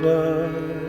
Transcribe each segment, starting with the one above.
goodbye.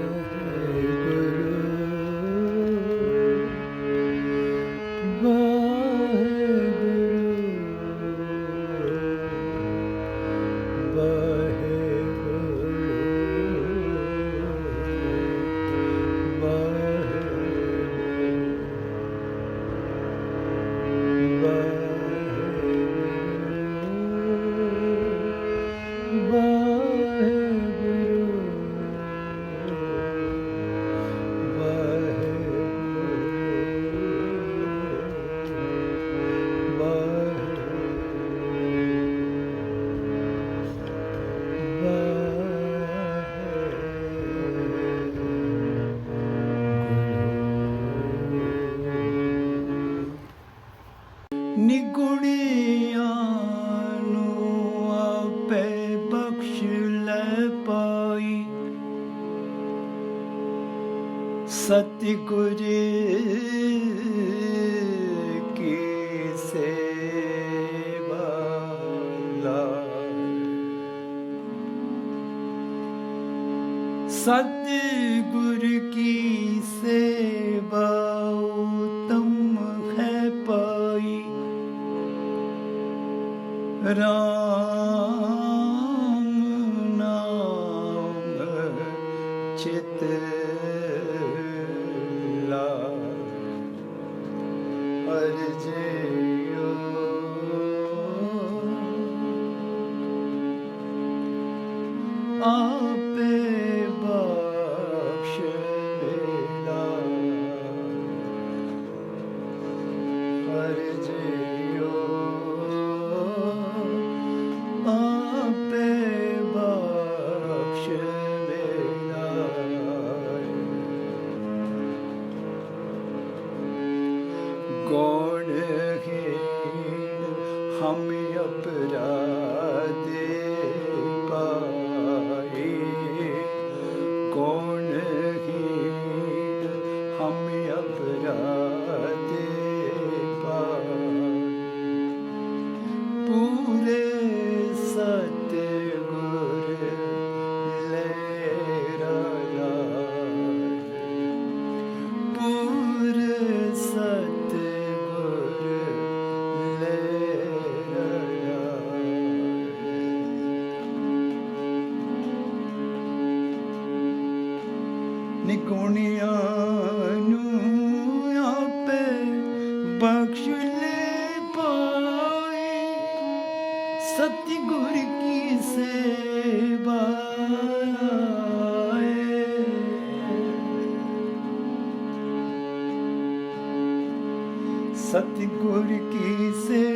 ਪਾਈ। ਸਤਿਗੁਰ ਕੀ ਸੇਵਾ ਲਾਇ ਸਤਿ Oh. ਗੁਣਿਆਂ ਨੂੰ ਆਪੇ ਬਖਸ਼ ਲੈ ਪਾਏ। ਸਤਿਗੁਰ ਕੀ ਸੇਵਾ ਸਤਿਗੁਰ ਕੀ ਸੇ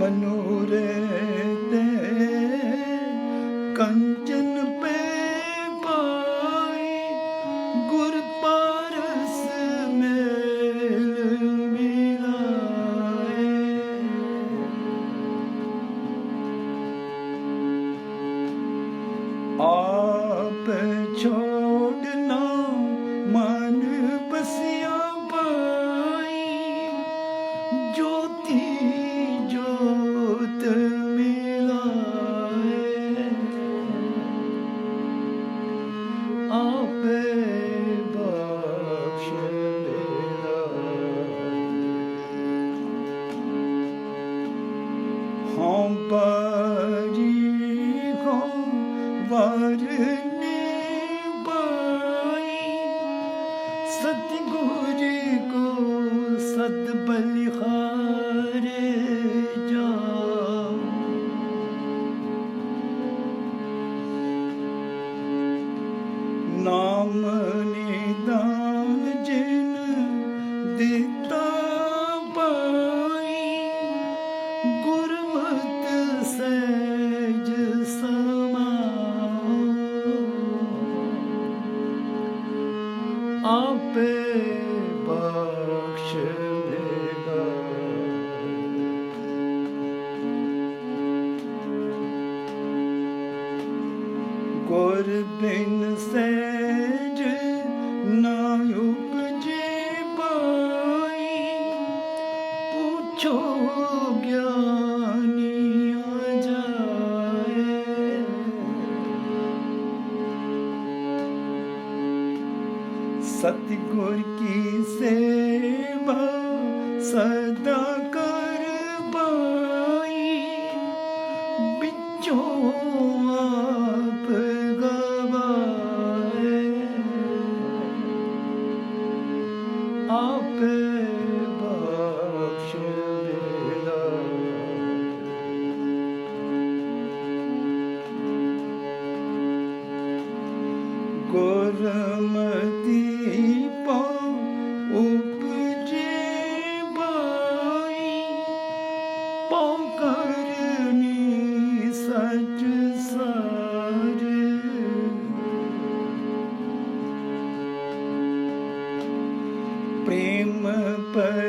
मनोरे perpetual. ਸਤਿਗੁਰ ਕੋ ਸਤ ਬਲਿਹਾਰੇ। Rabbe bak şimdi Gurbin se cüna yok ਸਤਿਗੁਰ ਕੀ ਸੇਵਾ ਸਦਾ ਕਰ ਪਾਈ। ਵਿੱਚੋਂ ਆਪ ਗਵਾਏ। ਆਪੇ ਗੁਰਮਤਿ पर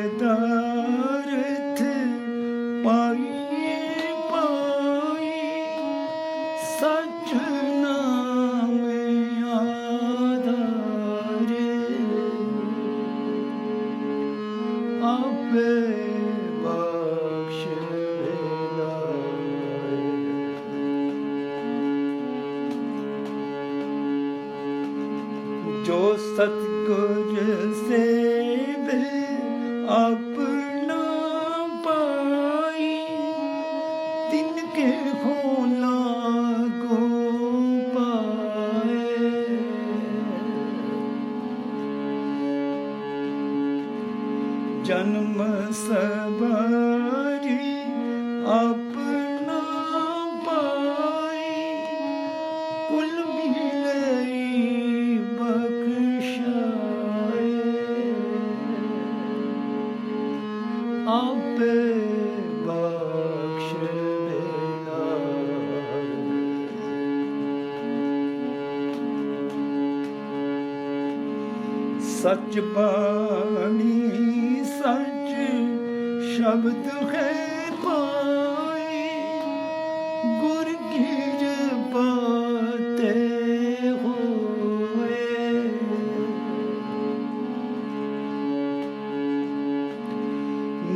ਸੱਚ ਬਾਣੀ ਸੱਚ ਸ਼ਬਦ ਹੈ ਪਾਈ ਗੁਰ ਕੀ ਜਪਤੇ ਹੋਏ।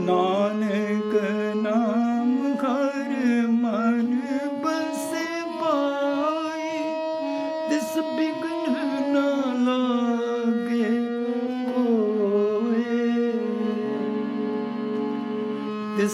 ਨਾਨਕ ਨਾਮ ਹਰ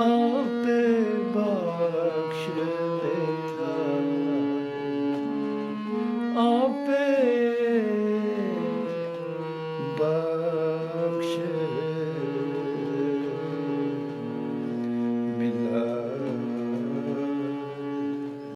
ah be bakşe